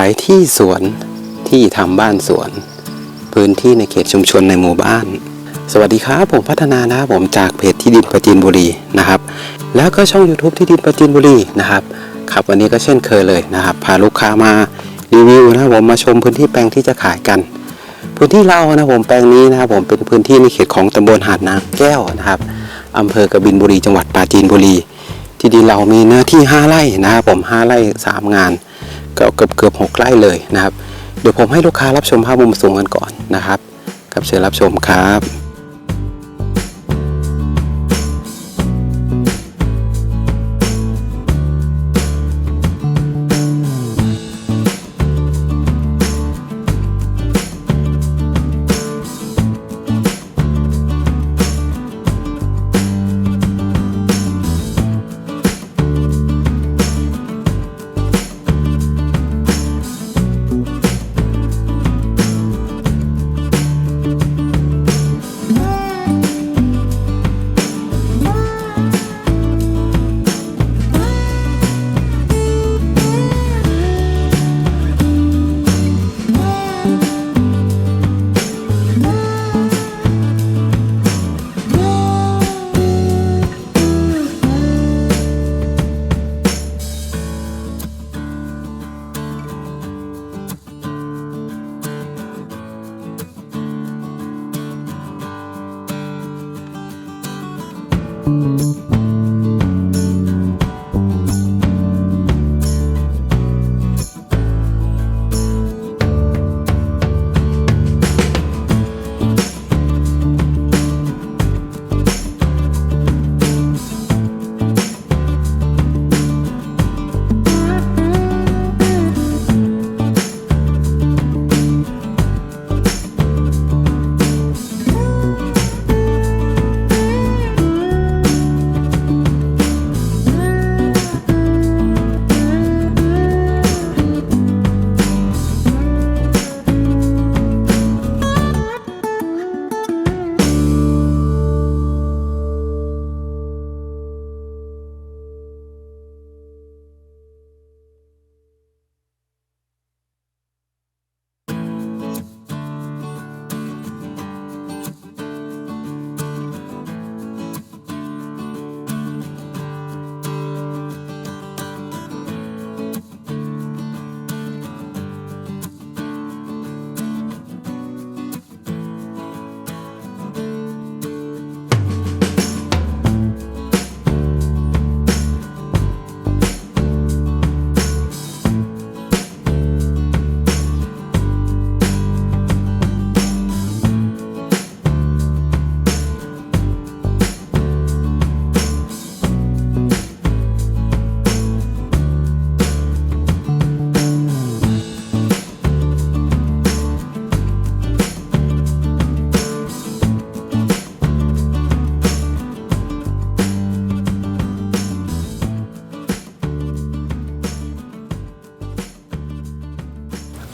ายที่สวนที่ทำบ้านสวน พื้นที่ในเขตชุมชนในหมู่บ้าน สวัสดีครับผมพัฒนานะผมจากเพจที่ดินประจินบุรีนะครับ แล้วก็ช่อง YouTube ที่ดินประจินบุรีนะครับครับวันนี้ก็เช่นเคยเลยนะครับ พาลูกค้ามารีวิวนะผมมาชมพื้นที่แปลงที่จะขายกัน พื้นที่เรานะผมแปลงนี้นะครับผมเป็นพื้นที่ในเขตของตำบลหาดนาแก้วนะครับอำเภอกบินบุรีจังหวัดปราจีนบุรี ที่ดินเรามีเนื้อที่ 5 ไร่นะครับผม5ไร่ 3 งาน ก็เกือบเกือบหกไร่เลยนะครับ เดี๋ยวผมให้ลูกค้ารับชมภาพมุมสูงกันก่อนนะครับกับเชิญรับชมครับ you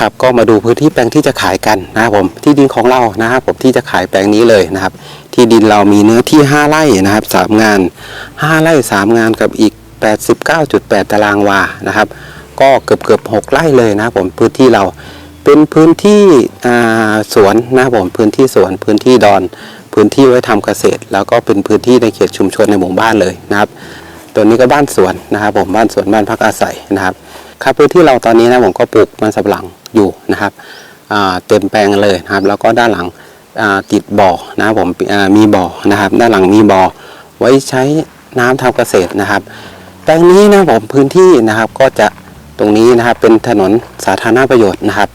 ครับก็มาดูพื้นที่แปลงที่จะขายกันนะครับผมที่ดินของเรานะครับผมที่จะขายแปลงนี้เลยนะครับ ที่ดินเรามีเนื้อที่ 5ไร่นะครับสามงาน 5ไร่3งานกับอีก 89.8 ตารางวานะครับ ก็เกือบเกือบ6ไร่เลยนะครับผมพื้นที่เราเป็นพื้นที่สวนนะครับผมพื้นที่สวนพื้นที่ดอนพื้นที่ไว้ทำเกษตร แล้วก็เป็นพื้นที่ในเขตชุมชนในหมู่บ้านเลยนะครับ ตัวนี้ก็บ้านสวนนะครับผมบ้านสวนบ้านพักอาศัยนะครับ ครับพื้นที่เราตอนนี้นะผมก็ปลูกมันสำปะหลังอยู่นะครับเต็มแปลงเลยนะครับ แล้วก็ด้านหลังติดบ่อนะครับผมมีบ่อนะครับ ด้านหลังมีบ่อไว้ใช้น้ำทำเกษตรนะครับแปลงนี้นะผมพื้นที่นะครับก็จะตรงนี้นะครับเป็นถนนสาธารณประโยชน์นะครับ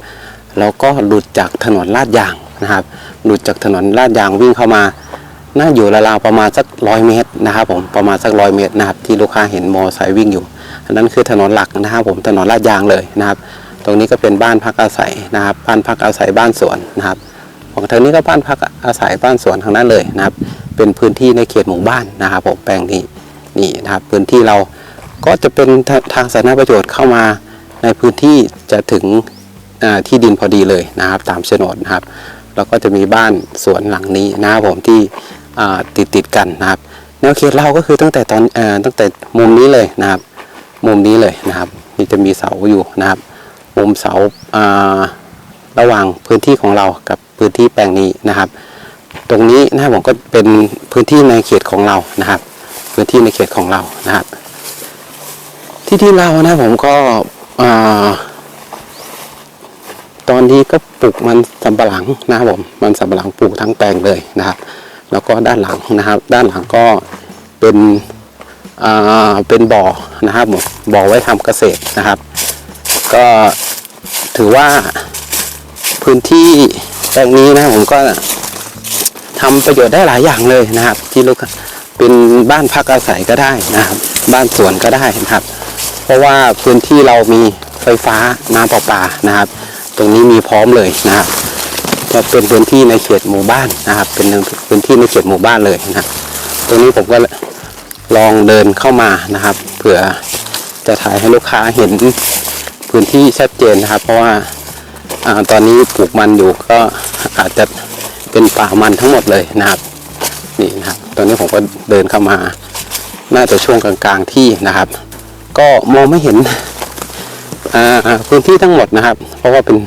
แล้วก็หลุดจากถนนลาดยางนะครับ หลุดจากถนนลาดยางวิ่งเข้ามาน่าอยู่ราวๆประมาณสักร้อยเมตรนะครับ ผมประมาณสักร้อยเมตรนะครับ ที่ลูกค้าเห็นมอไซค์วิ่งอยู่ อันนั้นคือถนนหลักนะครับผมถนนลาดยางเลยนะครับ ตรงนี้ก็เป็นบ้านพักอาศัยนะครับ บ้านพักอาศัยบ้านสวนนะครับของทางนี้ก็บ้านพักอาศัยบ้านสวนทางนั้นเลยนะครับ เป็นพื้นที่ในเขตหมู่บ้านนะครับผมแปลงนี้นี่นะครับ พื้นที่เราก็จะเป็นทางสาธารณประโยชน์เข้ามาในพื้นที่จะถึงที่ดินพอดีเลยนะครับ ตามโฉนดนะครับแล้วก็จะมีบ้านสวนหลังนี้นะครับผมที่ติดติดกันนะครับ แนวเขตเราก็คือตั้งแต่ตอนอตั้งแต่มุมนี้เลยนะครับ มุมนี้เลยนะครับนี่จะมีเสาอยู่นะครับ มุมเสาอ่าระหว่างพื้นที่ของเรากับพื้นที่แปลงนี้นะครับ ตรงนี้นะครับผมก็เป็นพื้นที่ในเขตของเรานะครับ พื้นที่ในเขตของเรานะครับ ที่ที่เรานะผมก็อ่าตอนนี้ก็ปลูกมันสำปะหลังนะครับผมมันสำปะหลังปลูกทั้งแปลงเลยนะครับ แล้วก็ด้านหลังนะครับ ด้านหลังก็เป็น เป็นบ่อนะครับผมบ่อไว้ทำเกษตรนะครับ ก็ถือว่าพื้นที่แปลงนี้นะผมก็ทำประโยชน์ได้หลายอย่างเลยนะครับ ที่ลูกเป็นบ้านพักอาศัยก็ได้นะครับ บ้านสวนก็ได้นะครับ เพราะว่าพื้นที่เรามีไฟฟ้าน้ำประปานะครับ ตรงนี้มีพร้อมเลยนะครับก็เป็นพื้นที่ในเขตหมู่บ้านนะครับ เป็นพื้นที่ในเขตหมู่บ้านเลยนะครับตรงนี้ผมก็ ลองเดินเข้ามานะครับ เผื่อจะถ่ายให้ลูกค้าเห็นพื้นที่ชัดเจนนะครับ เพราะว่าอตอนนี้ปลูกมันอยู่ก็อาจจะเป็นป่ามันทั้งหมดเลยนะครับ นี่นะครับ ตอนนี้ผมก็เดินเข้ามา น่าจะช่วงกลางๆที่นะครับ ก็มองไม่เห็นพื้นที่ทั้งหมดนะครับ เพราะว่าเป็น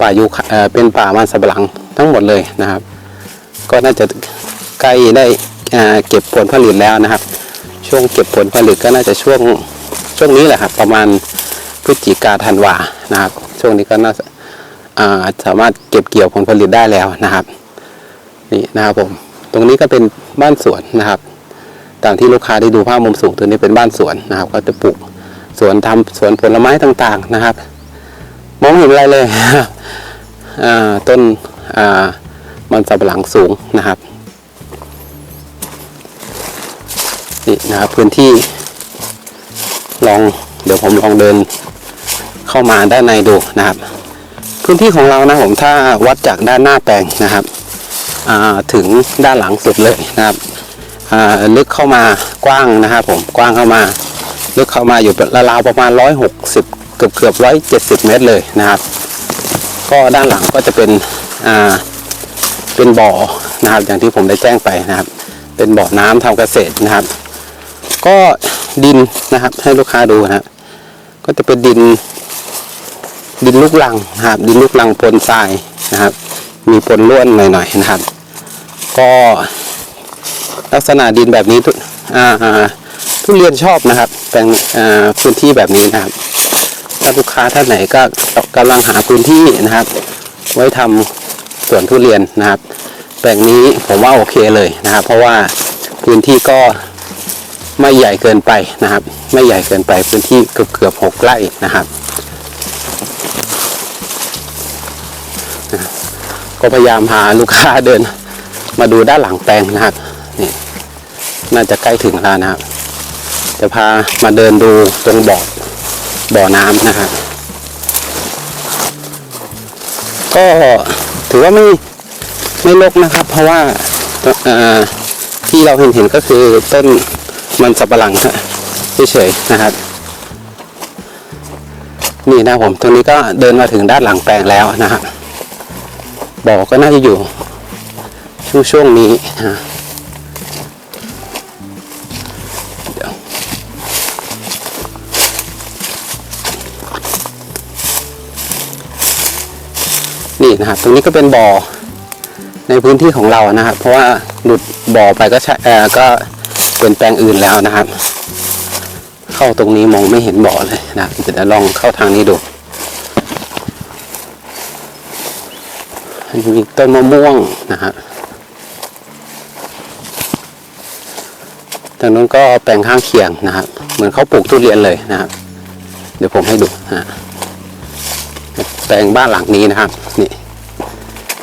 ป่ายูคาเอ่อเป็นป่ามันสำปะหลังทั้งหมดเลยนะครับ ก็น่าจะใกล้ได้ เก็บผลผลิตแล้วนะครับ ช่วงเก็บผลผลิตก็น่าจะช่วงช่วงนี้แหละครับ ประมาณพฤศจิกาธันวานะครับ ช่วงนี้ก็น่าสามารถเก็บเกี่ยวผลผลิตได้แล้วนะครับ นี่นะครับผม ตรงนี้ก็เป็นบ้านสวนนะครับตามที่ลูกค้าได้ดูภาพมุมสูงตัวนี้เป็นบ้านสวนนะครับ ก็จะปลูกสวนทำสวนผลไม้ต่างๆนะครับ มองเห็นอะไรเลยต้นมันสำปะหลังสูงนะครับ นี่นะครับพื้นที่ ลองเดี๋ยวผมลองเดินเข้ามาด้านในดูนะครับ พื้นที่ของเรานะผมถ้าวัดจากด้านหน้าแปลงนะครับถึงด้านหลังสุดเลยนะครับลึกเข้ามากว้างนะครับผมกว้างเข้ามา ลึกเข้ามาอยู่ราวๆประมาณ 160 เกือบเกือบ170เมตรเลยนะครับ ก็ด้านหลังก็จะเป็นเป็นบ่อนะครับอย่างที่ผมได้แจ้งไปนะครับ เป็นบ่อน้ำทำเกษตรนะครับ ก็ดินนะครับ ให้ลูกค้าดูนะครับก็จะเป็นดิน ดินลูกลังนะครับ ดินลูกลังปนทรายนะครับ มีปนล้วนหน่อยๆนะครับ ก็ลักษณะดินแบบนี้ทุอ่าทุเรียนชอบนะครับแปลงอ่าพื้นที่แบบนี้นะครับ ถ้าลูกค้าท่านไหนก็กำลังหาพื้นที่นะครับ ไว้ทำสวนทุเรียนนะครับ แปลงนี้ผมว่าโอเคเลยนะครับ เพราะว่าพื้นที่ก็ ไม่ใหญ่เกินไปนะครับ ไม่ใหญ่เกินไปพื้นที่เกือบเกือบหกไร่นะครับ ก็พยายามหาลูกค้าเดิน มาดูด้านหลังแปลงนะครับนี่น่าจะใกล้ถึงแล้วนะครับ จะพามาเดินดูตรงบ่อบ่อน้ำนะครับ ก็ถือว่าไม่ไม่รกนะครับ เพราะว่าที่เราเห็นเห็นก็คือต้น มันสับปะหลังฮะเฉยๆนะครับ นี่นะผมตรงนี้ก็เดินมาถึงด้านหลังแปลงแล้วนะครับบ่อก็น่าจะอยู่ ช่วงช่วงนี้นะนี่นะครับตรงนี้ก็เป็นบ่อในพื้นที่ของเรานะครับ เพราะว่าหลุดบ่อไปก็ใช่ก็ เป็นแปลงอื่นแล้วนะครับ เข้าตรงนี้มองไม่เห็นบ่อเลยนะเดี๋ยวลองเข้าทางนี้ดูมีต้นมะม่วงนะฮะทางนู้นก็แปลงข้างเคียงนะครับ เหมือนเขาปลูกทุเรียนเลยนะครับ เดี๋ยวผมให้ดูนะฮะแปลงบ้านหลังนี้นะครับ นี่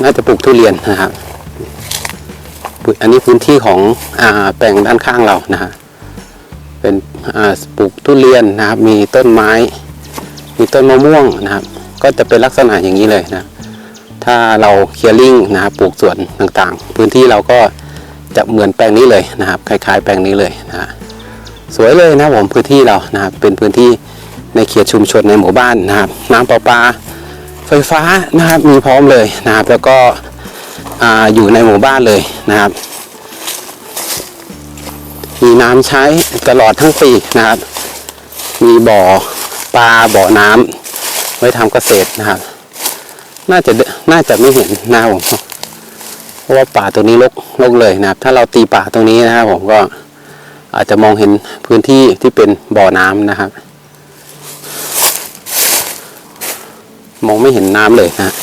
น่าจะปลูกทุเรียนนะครับ อันนี้พื้นที่ของอ่าแปลงด้านข้างเรานะฮะเป็นอ่าปลูกทุเรียนนะครับ มีต้นไม้ มีต้นมะม่วงนะครับ ก็จะเป็นลักษณะอย่างนี้เลยนะ ถ้าเราเคลียร์ลิงนะครับปลูกสวนต่างๆ พื้นที่เราก็จะเหมือนแปลงนี้เลยนะครับ คล้าย ๆ แปลงนี้เลยนะฮะสวยเลยนะผมพื้นที่เรานะครับ เป็นพื้นที่ในเขตชุมชนในหมู่บ้านนะครับ น้ำประปาไฟฟ้านะครับมีพร้อมเลยนะครับ แล้วก็ ออยู่ในหมู่บ้านเลยนะครับ มีน้ำใช้ตลอดทั้งปีนะครับ มีบ่อปลาบ่อน้ำไว้ทำเกษตรนะครับ น่าจะน่าจะไม่เห็นนะครับผมเพราะว่าป่าตรงนี้รกรกเลยนะครับ ถ้าเราตีป่าตรงนี้นะครับผมก็อาจจะมองเห็นพื้นที่ที่เป็นบ่อน้ำนะครับ มองไม่เห็นน้ำเลยนะ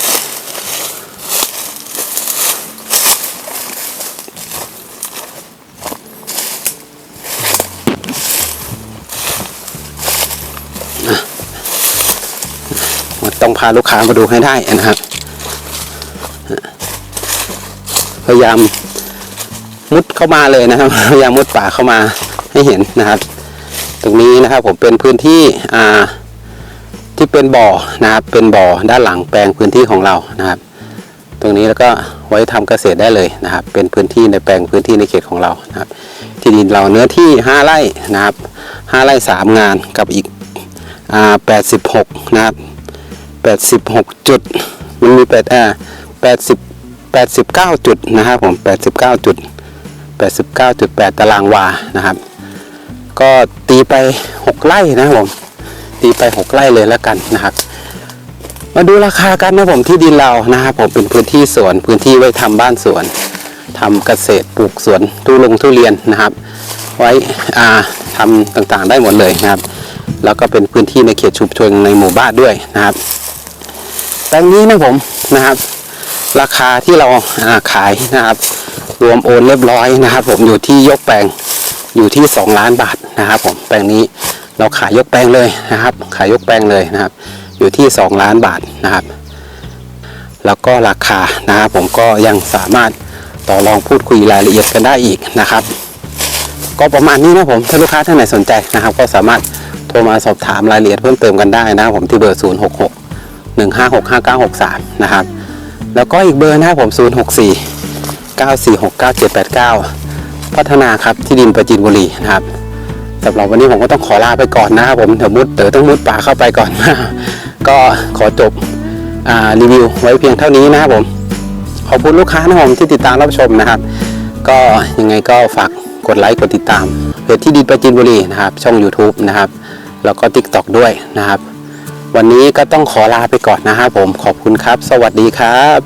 าลูกค้ามาดูให้ได้นะครับพยายามมุดเข้ามาเลยนะครับพยายามมุดป่าเข้ามาให้เห็นนะครับ ตรงนี้นะครับผมเป็นพื้นที่อ่าที่เป็นบ่อนะครับเป็นบ่อด้านหลังแปลงพื้นที่ของเรานะครับ ตรงนี้แล้วก็ไว้ทำเกษตรได้เลยนะครับ เป็นพื้นที่ในแปลงพื้นที่ในเขตของเรานะครับ ที่ดินเราเนื้อที่ 5ไร่นะครับ5ไร่3งานกับอีกอ่า86นะครับ 86 จุด มันมี8อ่า80 89 จุดนะครับผม 89 จุด 89.8 ตารางวานะครับ ก็ตีไป 6 ไร่นะผม ตีไป 6 ไร่เลยแล้วกันนะครับ มาดูราคากันนะผมที่ดินเรานะครับผมเป็นพื้นที่สวน พื้นที่ไว้ทำบ้านสวนทำเกษตรปลูกสวนทุลงทุเรียนนะครับ ไว้อ่าทำต่างๆได้หมดเลยนะครับ แล้วก็เป็นพื้นที่ในเขตชุมชนในหมู่บ้านด้วยนะครับ แปลงนี้นะผมนะครับ ราคาที่เราขายนะครับ รวมโอนเรียบร้อยนะครับ ผมอยู่ที่ยกแปลงอยู่ที่ 2 ล้านบาทนะครับ ผมแปลงนี้เราขายยกแปลงเลยนะครับ ขายยกแปลงเลยนะครับ อยู่ที่ 2 ล้านบาทนะครับ แล้วก็ราคานะครับ ผมก็ยังสามารถต่อรองพูดคุยรายละเอียดกันได้อีกนะครับ ก็ประมาณนี้นะผมถ้าลูกค้าท่านไหนสนใจนะครับ ก็สามารถโทรมาสอบถามรายละเอียดเพิ่มเติมกันได้นะครับผมที่เบอร์ 0 1 5 6 5 9 6 3นะครับ แล้วก็อีกเบอร์นะครับผม 0 6 4 9 4 6 9 7 8 9 พัฒนาครับที่ดินประจินบุรีนะครับสำหรับวันนี้ผมก็ต้องขอลาไปก่อนนะครับผมเดี๋ยวมุดเดี๋ยวต้องมุดป่าเข้าไปก่อน ก็ขอจบรีวิวไว้เพียงเท่านี้นะครับผม ขอบคุณลูกค้านะผมที่ติดตามรับชมนะครับ ก็ยังไงก็ฝากกดไลค์กดติดตามเพจที่ดินประจินบุรีนะครับ ช่อง YouTube นะครับ แล้วก็ TikTok ด้วยนะครับ วันนี้ก็ต้องขอลาไปก่อนนะครับผมขอบคุณครับ สวัสดีครับ